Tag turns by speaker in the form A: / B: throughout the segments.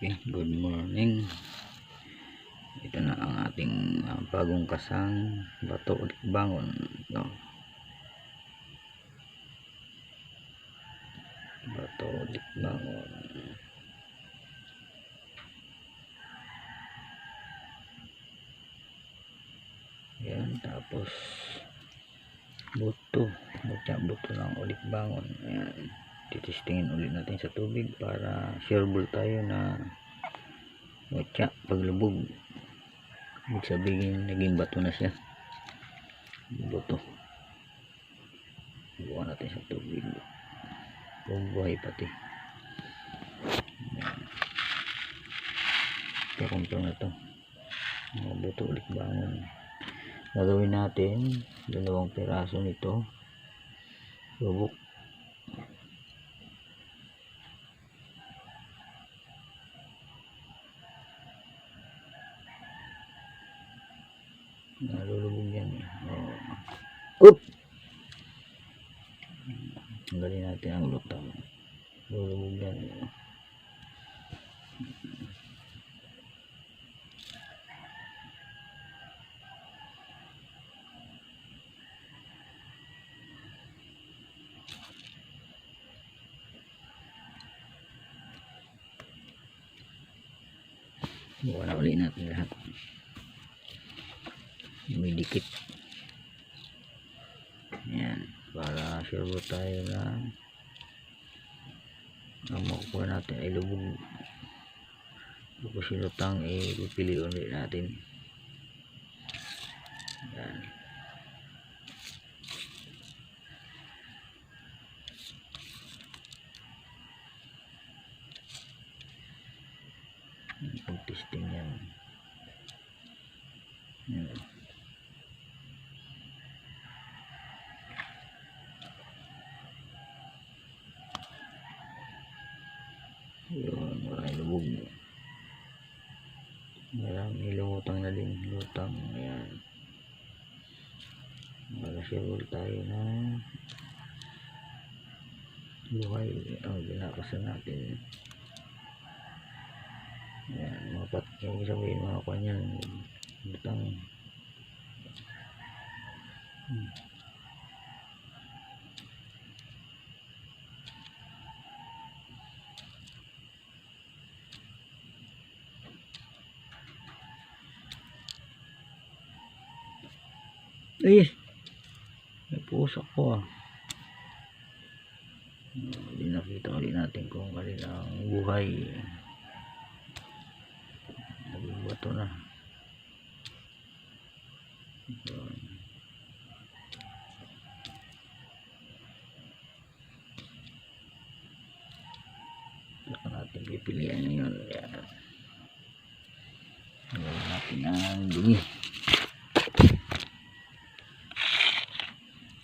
A: Okay, good morning. Ito na ang ating ah, bagong kasang bato ulit bangon. No? Bato ulit bangon. Yan, tapos buto. Butya, buto ng ulit bangon. Ayan. Titistingin ulit natin sa tubig para sureball tayo na butya paglubog. Sabihin, naging bato na siya. Buto. Buka natin sa tubig. Bubuhay pati. Kakumpong na to. Mga buto ulit bangon. Gagawin natin dalawang piraso nito. Lubok. Nalulubog yan eh. Oh. Oop! Tanggalin natin ang lutang. Lulubog yan eh. Buka na ulit natin lahat. May dikit. Yan. Sure tayo na ang makukuha natin ay lubog. Tapos yung lutang ay pipili ulit natin. Yan. Pag-testing yan. Yan. Yun, maraming lubog. Maraming lumutang na din. Lutang. Ayan. Malasirol tayo na buhay ang binakasan natin. Ayan, mga pat, yung sabihin mga kanyan, lutang. Hmm. Eh, may pusak ko ah. Hindi nakita ulit natin kung kanilang buhay. Naging bato na. Yun. Saka natin pipilian yun. Yan. Gawin natin ang dumi.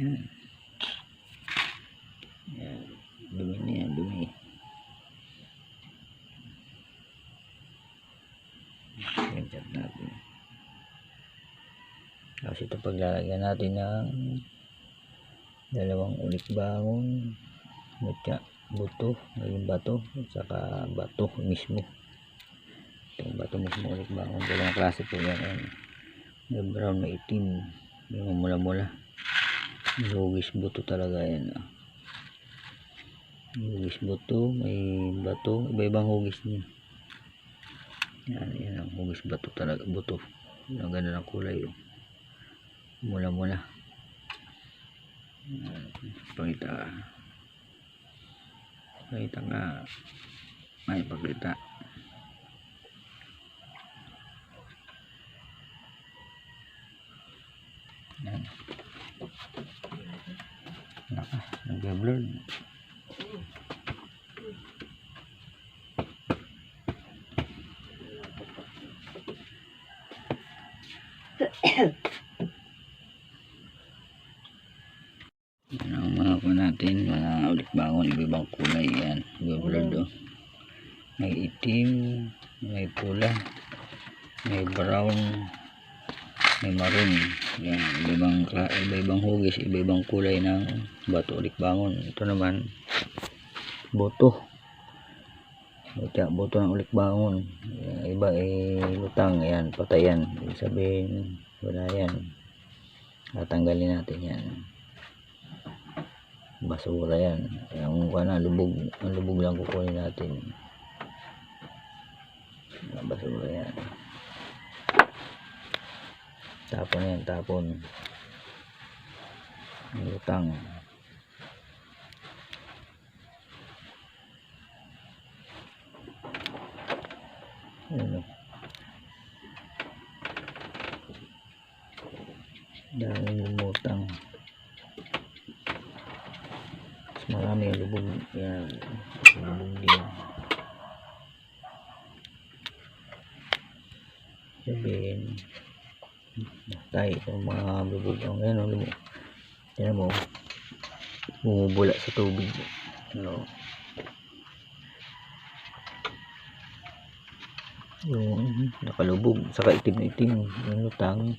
A: Yan. Yan. Dumi na yan, dumi. Yan, chat natin. Tapos ito paglalagyan natin ng dalawang ulit bangon, mutya, buto, ngayon bato, at saka bato mismo. Itong bato mismo ulit bangon, dalawang klase po yan. yan. May brown na itim, yung mula-mula. Hugis buto talaga yan. ah. Hugis buto, may bato, iba-ibang hugis niya. Yan, yan ang hugis bato talaga, buto. Ang ganda ng kulay. Oh. Mula-mula. Yan, Pakita. Pakita nga. May pakita. Yan. Naka, nag-blur. Ang mga po natin, mga ulit bangon, ibang kulay yan. Nag-blur do. May itim, may pula, may brown, may maroon yan iba-ibang iba-ibang hugis iba-ibang kulay ng bato ulit bangon ito naman boto Mutya, buto ng ulik bangon. Iba eh, lutang. Yan. Ibig sabihin, wala yan. Tatanggalin natin yan. Basura yan. Yung na, lubog. Ang lubog lang kukunin natin. Mga basura yan. Tapon yan, tapon. Ang lutang. Ano? Daming lumutang. Mas marami yung lubog. Yan. Lubog din. Sabihin. Tayo itong mga lubog. Ang ano, lubog. Yan mo. Bumubula sa tubig. Ano? yung nakalubog saka itim na itim yung lutang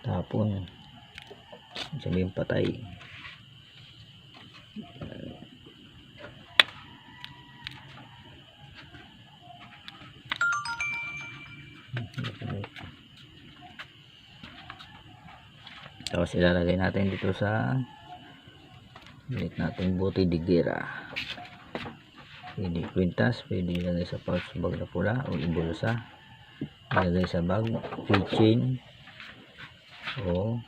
A: tapon sabihin patay ilalagay natin dito sa ulit natin buti digira pwede kwintas pwede ilagay sa pouch bag na pula o ibulsa ilagay sa bag keychain o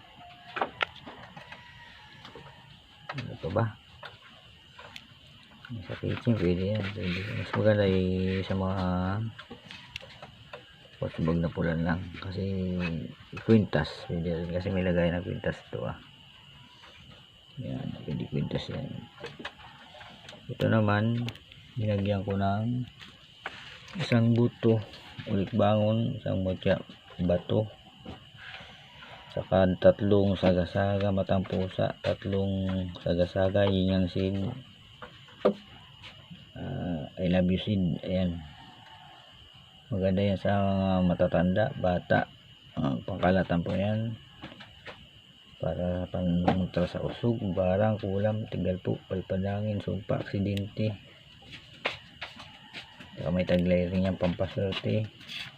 A: ano pa ba? Sa keychain pwede yan. Pwede. mas maganda sa mga bag na pula lang kasi rin kasi may lagay na kwintas ito ah. Yan pwede kwintas yan. Ito naman nilagyan ko ng isang buto ulit bangon isang mutya bato. Saka tatlong saga-saga matang pusa tatlong saga-saga yun yung seed uh, I love you seed ayan maganda yan sa mga matatanda bata uh, pangkalatan po yan para panuntra sa usog barang kulam tigal po palpadangin sumpa aksidente Saka may taglay rin yan pampaswerte.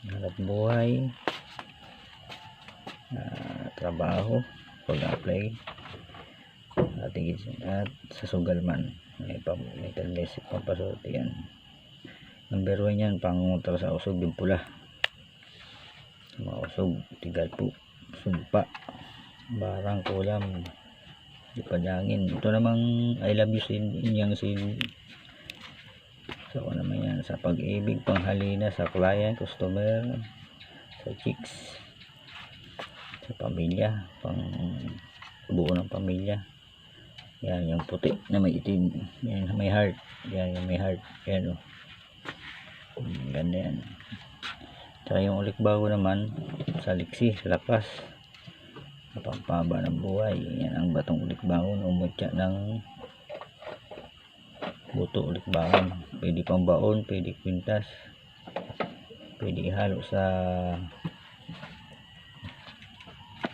A: Hanap buhay. Uh, trabaho. Pag-apply. At, at sa sugalman. May, pam, may taglay pampaswerte yan. Number 1 yan. Pangungutra sa usog yung pula. Mga usog. Tigal po. Sumpa. Barang kulam. Di padangin. Ito namang I love you sin. Inyang sin So, ano naman yan, sa pag-ibig, panghalina, sa client, customer, sa chicks, sa pamilya, pang buo ng pamilya. Yan, yung puti na may itim. Yan, may heart. Yan, yung may heart. Yan, o. Oh. Ganda yan. Tsaka yung ulikbago naman, sa liksi, sa lakas. Napampaba ng buhay. Yan ang batong ulikbago na umutya ng buto ulit baon pwede pang baon pwede kwintas pwede ihalo sa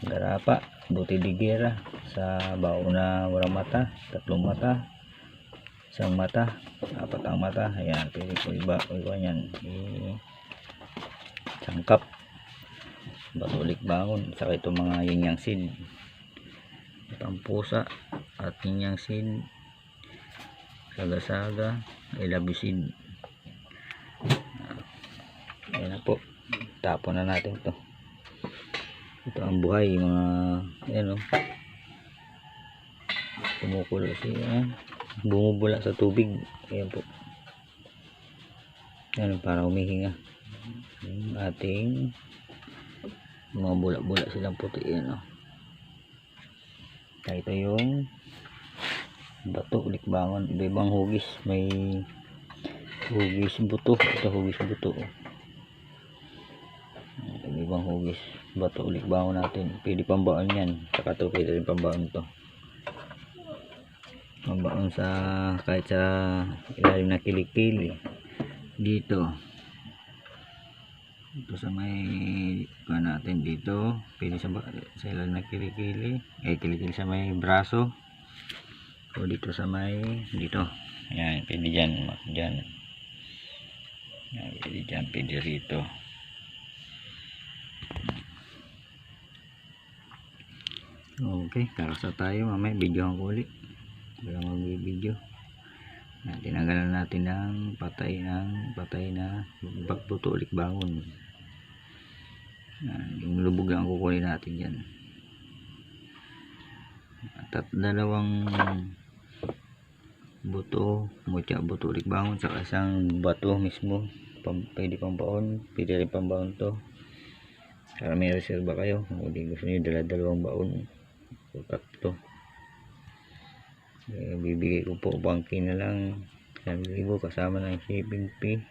A: garapa buti digera sa baon na walang mata tatlong mata isang mata apat ang mata. Ayan pwede po iba o iba yan. I sangkap. Batulik bangon saka itong mga yin yang seed pampusa at yin yang seed saga-saga ilabisin. Ayan na po. Tapon na natin to. Ito ang buhay mga ayan o kumukulo siya bumubula sa tubig. Ayan po. Ayan para humihinga. Yung ating mga bula-bula silang puti ayan o ito yung bato ulit bangon iba-ibang hugis. May hugis buto. Ito hugis buto. Iba-ibang hugis. Bato ulit bangon natin. Pwede pambaon yan. Saka to pwede rin pambaon to pambaon sa kahit sa ilalim na kilikili. Dito. Ito sa may pa natin dito. Pwede sa, sa ilalim na kilikili. Eh kilikili sa may braso. O dito sa may dito. Ayan pwede dyan dyan. Ay, Pwede dyan, pwede rito. Okay, karasa tayo. Mamaya. Video ko ulit. Wala magbibideo. Yan, tinanggalan natin ng patay ng patay na pagbuto ulit bangon. Yung lubog lang kukunin natin yan. At dalawang buto, mutya buto ulit bangon sa isang bato mismo. Pam, pwede pang baon, pwede rin pang baon to. Para may reserva kayo. Kung hindi gusto nyo dala-dalawang baon o tatlo. Eh, bibigay ko po bangki na lang 1,000 kasama ng shipping fee.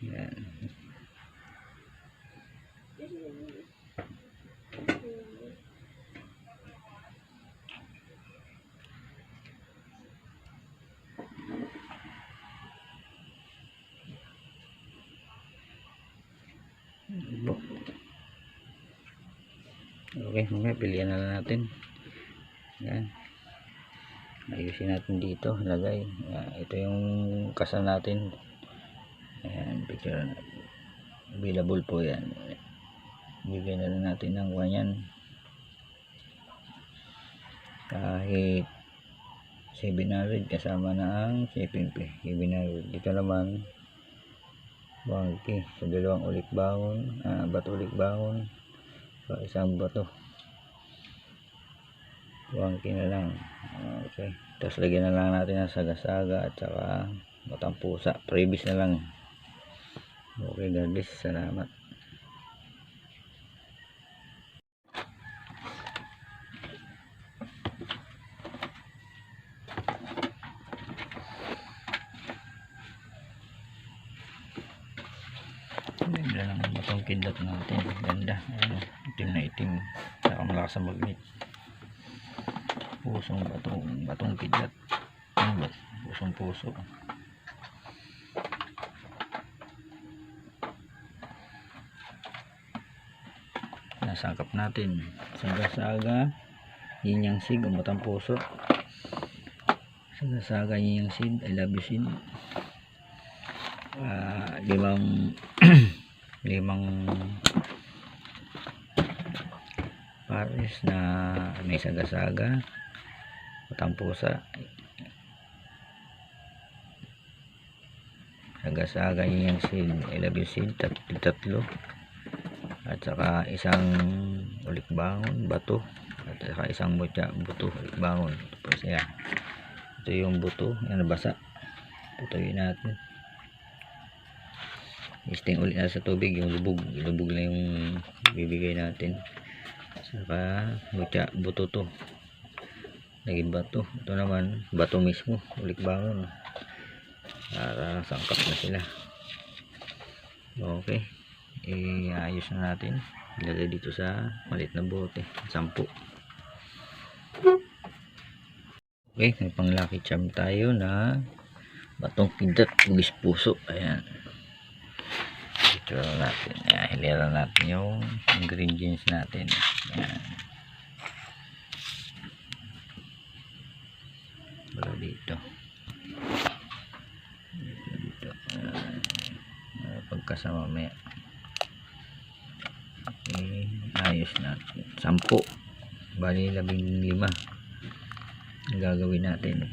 A: Yan. Okay, okay, pilihan na lang natin. Yan. Ayusin natin dito, lagay. Yan, ito yung kasal natin. Ayan, picture. Available po yan. Bigyan na lang natin ng ganyan. Kahit 700 kasama na ang shipping fee. 700. Dito naman bangki sa dalawang ulik bangon ah, bato ulik bangon sa isang bato bangki na lang Ah, okay tapos lagyan na lang natin ng saga-saga at saka batang pusa previous na lang okay God bless salamat Ganda ng batong kidlat natin. Ganda. Ano, itim na itim. Saka malakas ang magnet. Pusong batong, batong kidlat. Ano? Pusong puso. Nasangkap natin. Saga-saga. Yin yang sig. Puso. Saga-saga yin sig. I love you sin. Ah, limang limang pares na may saga-saga batang pusa. Saga-saga yung sin ilabing sin tat tatlo at saka isang ulik bangon bato. At saka isang mutya buto ulik bangon tapos yan ito yung buto yan nabasa. Putuin natin. Isting ulit na sa tubig yung lubog. Lubog na yung bibigay natin. Saka butya, buto to. Naging bato. Ito naman, bato mismo. Ulik bangon. Para sangkap na sila. Okay. Iayos na natin. Ilagay dito sa malit na bote. Sampu. Okay, may pang lucky charm tayo na batong pindat, bugis puso. Ayan ito natin yan, hilera natin yung ingredients natin yan wala dito. Dito dito. Uh, pagkasama mamaya okay ayos natin sampu. Bali labing lima. Gagawin natin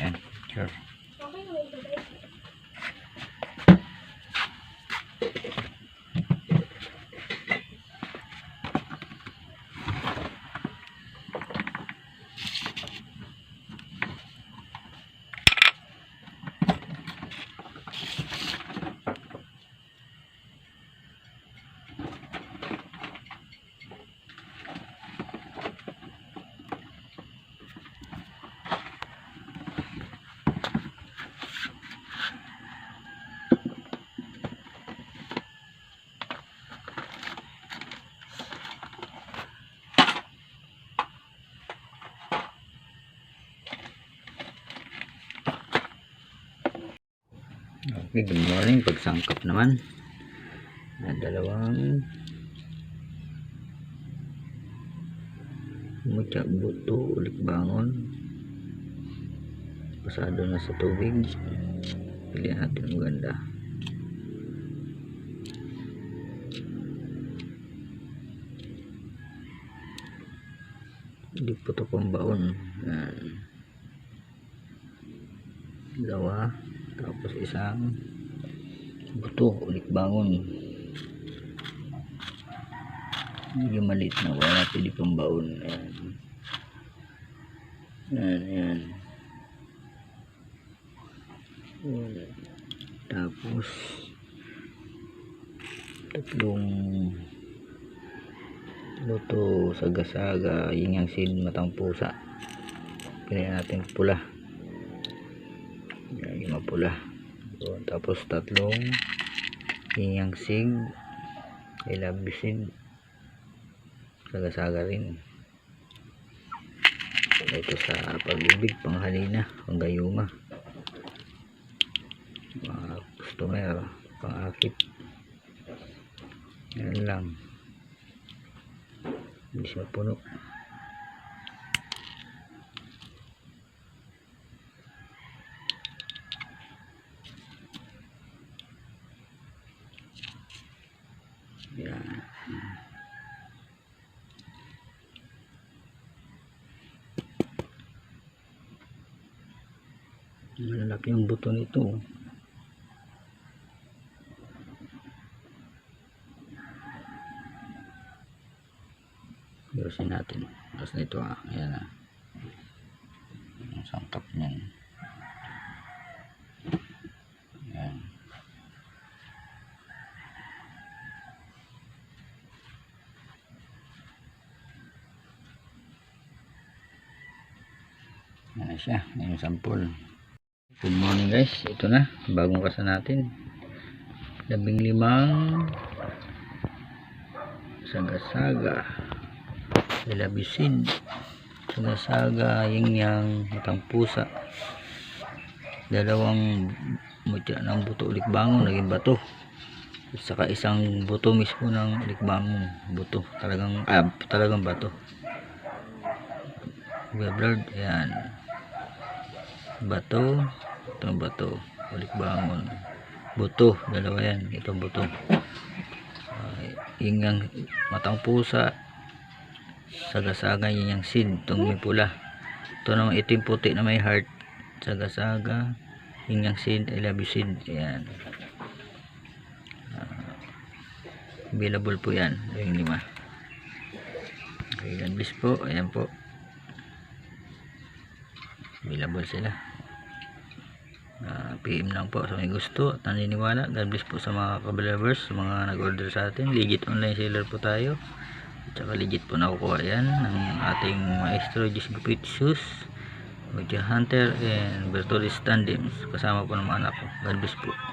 A: yan sure Okay, good morning. Pagsangkap naman. Na dalawang mutya buto ulit bangon. Pasado na sa tubig. Pilihan natin ang ganda. Hindi po ito pang baon. Yan. Dalawa. Tapos isang buto ulit bangon. Medyo maliit na wala di pang baon. Yan. Yan, yan. Yan. Tapos tatlong luto saga-saga yung sin matang pusa pilihan natin pula mapula so, tapos tatlong yung sig ilabisin saga-saga rin. Ito sa pag-ibig panghalina panggayuma mga customer pang-akit. Yan lang. Hindi siya puno ang buto nito. Ayusin natin. Tapos nito ah. Ayan ah. Ang sangkap niyan. Ayan. Ayan siya. Ayan yung sample. Good morning guys. Ito na. Bagong kasa natin. Labing limang saga-saga. Ilabisin sumasaga yin yang matang pusa. Dalawang mutya ng buto ulik bangon naging bato. At saka isang buto mismo ng ulik bangon buto. Talagang ah, talagang bato. Blurred ayan bato itong bato. Ulik bangon. Buto. Dalawa yan. Ito buto. Uh, yung matang pusa. Saga-saga yun yung seed. Itong may pula. Ito naman itim puti na may heart. Saga-saga. Yun yung seed. I love you seed. Ayan. Uh, available po yan. Yung lima. Okay God bless po. Ayan po. Available sila uh, PM lang po sa may gusto at naniniwala. God bless po sa mga kabalivers sa mga nag-order sa atin. Legit online seller po tayo. At saka legit po nakukuha yan ng ating maestro Diyos Gupit Medyo Hunter and Bertolis Tandems kasama po ng mga anak ko. God bless po